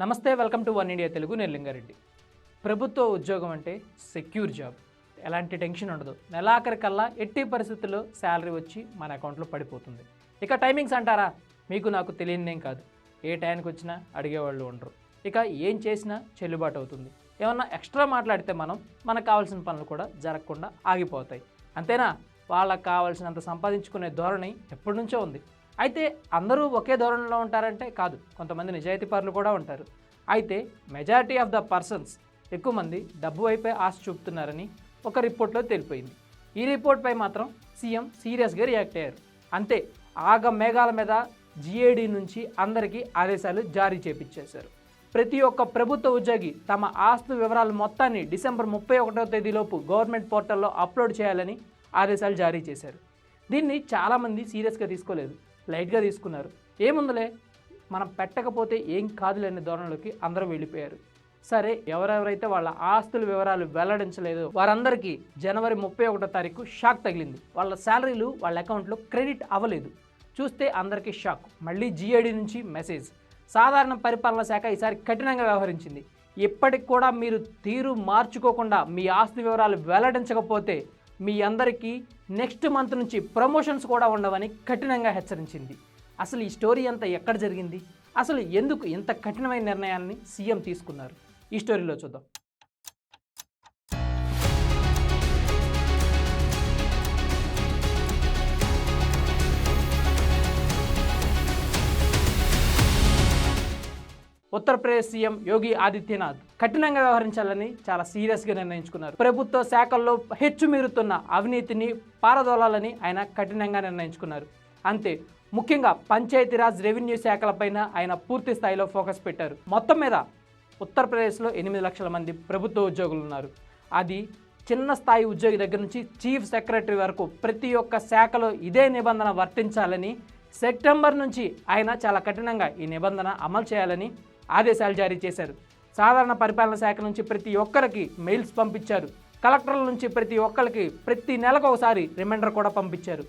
నమస్తే welcome to one India Telugu నేను లింగారెడ్డి. ప్రభుత్వ ఉద్యోగం అంటే సెక్యూర్ జాబ్. ఎలాంటి టెన్షన్ ఉండదు. నెలాఖరికల్లా ఎట్టి పరిస్థితుల్లో శాలరీ వచ్చి మన అకౌంట్లో పడిపోతుంది. ఇక టైమింగ్స్ అంటారా? మీకు నాకు తెలియనిదేం కాదు. ఏ టైంకి వచ్చినా అడిగేవాళ్ళు ఉండరు. ఇక ఏం చేసినా చెల్లుబాటు అవుతుంది. ఏమన్నా ఎక్స్ట్రా మాట్లాడితే మనం మనకు కావాల్సిన పనులు కూడా జరగకుండా ఆగిపోతాయి. అంతేనా? వాళ్ళకి కావాల్సినంత సంపాదించుకునే ధోరణి ఎప్పటి నుంచో ఉంది. అయితే అందరూ ఒకే ధోరణిలో ఉంటారంటే కాదు కొంతమంది నిజాయితీ పరులు కూడా ఉంటారు. అయితే మెజారిటీ ఆఫ్ ద పర్సన్స్ ఎక్కువ మంది డబ్బు వైపే ఆశ చూపుతున్నారని ఒక రిపోర్ట్లో తెలిపోయింది. ఈ రిపోర్ట్పై మాత్రం సీఎం సీరియస్గా రియాక్ట్ అయ్యారు. అంతే ఆగ మేఘాల మీద జిఏడి నుంచి అందరికీ ఆదేశాలు జారీ చేపించేశారు. ప్రతి ఒక్క ప్రభుత్వ ఉద్యోగి తమ ఆస్తు వివరాలు మొత్తాన్ని డిసెంబర్ ముప్పై ఒకటో తేదీలోపు గవర్నమెంట్ పోర్టల్లో అప్లోడ్ చేయాలని ఆదేశాలు జారీ చేశారు. దీన్ని చాలామంది సీరియస్గా తీసుకోలేదు. లైట్గా తీసుకున్నారు. ఏముందలే? మనం పెట్టకపోతే ఏం కాదులేని ధోరణిలోకి అందరూ వెళ్ళిపోయారు. సరే ఎవరెవరైతే వాళ్ళ ఆస్తుల వివరాలు వెల్లడించలేదో వారందరికీ జనవరి ముప్పై ఒకటో తారీఖు షాక్ తగిలింది. వాళ్ళ శాలరీలు వాళ్ళ అకౌంట్లో క్రెడిట్ అవ్వలేదు. చూస్తే అందరికీ షాక్. మళ్ళీ జిఐడి నుంచి మెసేజ్. సాధారణ పరిపాలన శాఖ ఈసారి కఠినంగా వ్యవహరించింది. ఇప్పటికి కూడా మీరు తీరు మార్చుకోకుండా మీ ఆస్తి వివరాలు వెల్లడించకపోతే మీ అందరికీ నెక్స్ట్ మంత్ నుంచి ప్రమోషన్స్ కూడా ఉండవని కఠినంగా హెచ్చరించింది. అసలు ఈ స్టోరీ అంతా ఎక్కడ జరిగింది? అసలు ఎందుకు ఇంత కఠినమైన నిర్ణయాన్ని సీఎం తీసుకున్నారు? ఈ స్టోరీలో చూద్దాం. ఉత్తరప్రదేశ్ సీఎం యోగి ఆదిత్యనాథ్ కఠినంగా వ్యవహరించాలని చాలా సీరియస్గా నిర్ణయించుకున్నారు. ప్రభుత్వ శాఖల్లో హెచ్చుమీరుతున్న అవినీతిని పారదోలాలని ఆయన కఠినంగా నిర్ణయించుకున్నారు. అంతే ముఖ్యంగా పంచాయతీరాజ్ రెవెన్యూ శాఖలపైన ఆయన పూర్తి స్థాయిలో ఫోకస్ పెట్టారు. మొత్తం మీద ఉత్తరప్రదేశ్లో ఎనిమిది లక్షల మంది ప్రభుత్వ ఉద్యోగులు ఉన్నారు. అది చిన్న స్థాయి ఉద్యోగి దగ్గర నుంచి చీఫ్ సెక్రటరీ వరకు ప్రతి ఒక్క శాఖలో ఇదే నిబంధన వర్తించాలని సెప్టెంబర్ నుంచి ఆయన చాలా కఠినంగా ఈ నిబంధన అమలు చేయాలని ఆదేశాలు జారీ చేశారు. సాధారణ పరిపాలన శాఖ నుంచి ప్రతి ఒక్కరికి మెయిల్స్ పంపించారు. కలెక్టర్ల నుంచి ప్రతి ఒక్కరికి ప్రతి నెలకు ఒకసారి రిమైండర్ కూడా పంపించారు.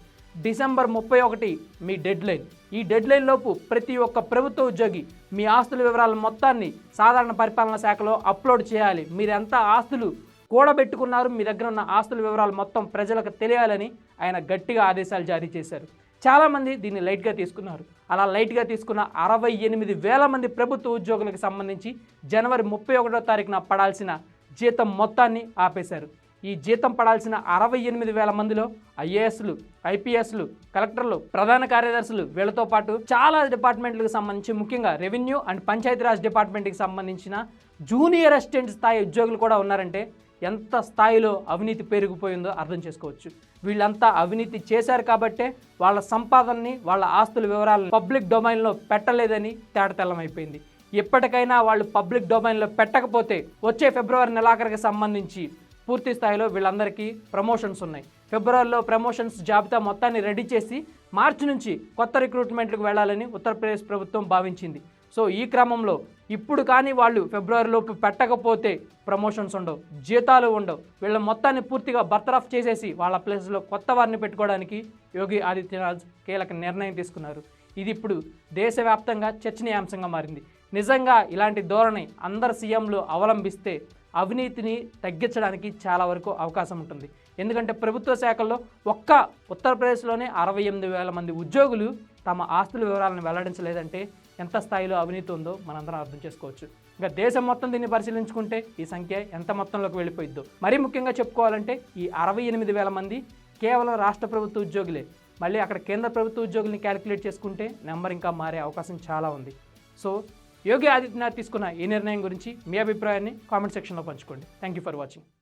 డిసెంబర్ ముప్పై ఒకటి మీ డెడ్ లైన్. ఈ డెడ్ లైన్ లోపు ప్రతి ఒక్క ప్రభుత్వ ఉద్యోగి మీ ఆస్తుల వివరాల మొత్తాన్ని సాధారణ పరిపాలన శాఖలో అప్లోడ్ చేయాలి. మీరెంత ఆస్తులు కూడబెట్టుకున్నారు మీ దగ్గర ఉన్న ఆస్తుల వివరాలు మొత్తం ప్రజలకు తెలియాలని ఆయన గట్టిగా ఆదేశాలు జారీ చేశారు. చాలామంది దీన్ని లైట్గా తీసుకున్నారు. అలా లైట్గా తీసుకున్న అరవై ఎనిమిది వేల మంది ప్రభుత్వ ఉద్యోగులకు సంబంధించి జనవరి ముప్పై ఒకటో తారీఖున పడాల్సిన జీతం మొత్తాన్ని ఆపేశారు. ఈ జీతం పడాల్సిన అరవై ఎనిమిది వేల మందిలో ఐఏఎస్లు ఐపీఎస్లు కలెక్టర్లు ప్రధాన కార్యదర్శులు వీళ్ళతో పాటు చాలా డిపార్ట్మెంట్లకు సంబంధించి ముఖ్యంగా రెవెన్యూ అండ్ పంచాయతీరాజ్ డిపార్ట్మెంట్కి సంబంధించిన జూనియర్ అసిస్టెంట్ స్థాయి ఉద్యోగులు కూడా ఉన్నారంటే ఎంత స్థాయిలో అవినీతి పెరిగిపోయిందో అర్థం చేసుకోవచ్చు. వీళ్ళంతా అవినీతి చేశారు కాబట్టే వాళ్ళ సంపాదనని వాళ్ళ ఆస్తుల వివరాలను పబ్లిక్ డొమైన్లో పెట్టలేదని తేటతెల్లమైపోయింది. ఎప్పటికైనా వాళ్ళు పబ్లిక్ డొమైన్లో పెట్టకపోతే వచ్చే ఫిబ్రవరి నెలాఖరికి సంబంధించి పూర్తి స్థాయిలో వీళ్ళందరికీ ప్రమోషన్స్ ఉన్నాయి. ఫిబ్రవరిలో ప్రమోషన్స్ జాబితా మొత్తాన్ని రెడీ చేసి మార్చి నుంచి కొత్త రిక్రూట్మెంట్లకు వెళ్ళాలని ఉత్తరప్రదేశ్ ప్రభుత్వం భావించింది. సో ఈ క్రమంలో ఇప్పుడు కానీ వాళ్ళు ఫిబ్రవరిలోపు పెట్టకపోతే ప్రమోషన్స్ ఉండవు జీతాలు ఉండవు. వీళ్ళ మొత్తాన్ని పూర్తిగా బర్తరఫ్ చేసేసి వాళ్ళ ప్లేస్లో కొత్త వారిని పెట్టుకోవడానికి యోగి ఆదిత్యనాథ్ కీలక నిర్ణయం తీసుకున్నారు. ఇది ఇప్పుడు దేశవ్యాప్తంగా చర్చనీయాంశంగా మారింది. నిజంగా ఇలాంటి ధోరణి అందరు సీఎంలు అవలంబిస్తే అవినీతిని తగ్గించడానికి చాలా వరకు అవకాశం ఉంటుంది. ఎందుకంటే ప్రభుత్వ శాఖల్లో ఒక్క ఉత్తరప్రదేశ్లోనే అరవై ఎనిమిది వేల మంది ఉద్యోగులు తమ ఆస్తుల వివరాలను వెల్లడించలేదంటే ఎంత స్థాయిలో అవినీతి ఉందో మనందరం అర్థం చేసుకోవచ్చు. ఇంకా దేశం మొత్తం దీన్ని పరిశీలించుకుంటే ఈ సంఖ్య ఎంత మొత్తంలోకి వెళ్ళిపోయిద్దో. మరీ ముఖ్యంగా చెప్పుకోవాలంటే ఈ అరవై ఎనిమిది వేల మంది కేవలం రాష్ట్ర ప్రభుత్వ ఉద్యోగులే. మళ్ళీ అక్కడ కేంద్ర ప్రభుత్వ ఉద్యోగుల్ని క్యాలిక్యులేట్ చేసుకుంటే నెంబర్ ఇంకా మారే అవకాశం చాలా ఉంది. సో యోగి ఆదిత్యనాథ్ తీసుకున్న ఈ నిర్ణయం గురించి మీ అభిప్రాయాన్ని కామెంట్ సెక్షన్లో పంచుకోండి. Thank you for watching